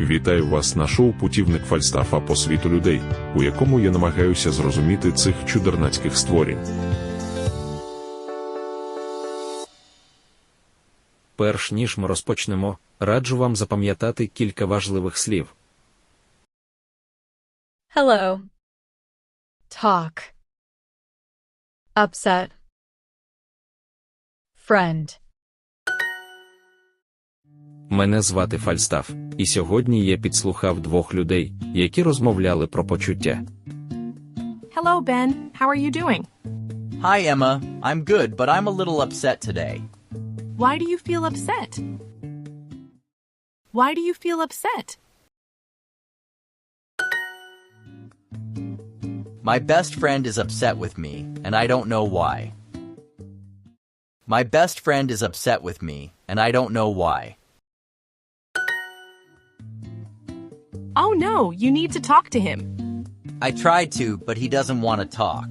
Вітаю вас на шоу Путівник Фальстафа по світу людей, у якому я намагаюся зрозуміти цих чудернацьких створінь. Перш ніж ми розпочнемо, раджу вам запам'ятати кілька важливих слів. Hello. Talk. Upset. Friend. Мене звати Фальстаф, і сьогодні я підслухав двох людей, які розмовляли про почуття. Hello, Ben. How are you doing? Hi, Emma. I'm good, but I'm a little upset today. Why do you feel upset? Why do you feel upset? My best friend is upset with me, and I don't know why. My best friend is upset with me, and I don't know why. Oh no, you need to talk to him. I tried to, but he doesn't want to talk.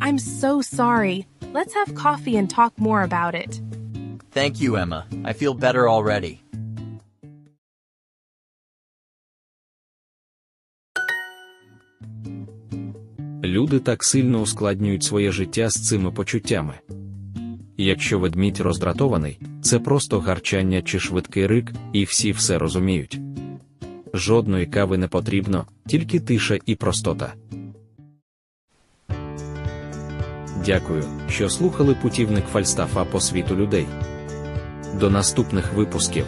I'm so sorry. Let's have coffee and talk more about it. Thank you, Emma. I feel better already. Люди так сильно ускладнюють своє життя з цими почуттями. Якщо ведмідь роздратований, це просто гарчання чи швидкий рик, і всі все розуміють. Жодної кави не потрібно, тільки тиша і простота. Дякую, що слухали путівник Фальстафа по світу людей. До наступних випусків.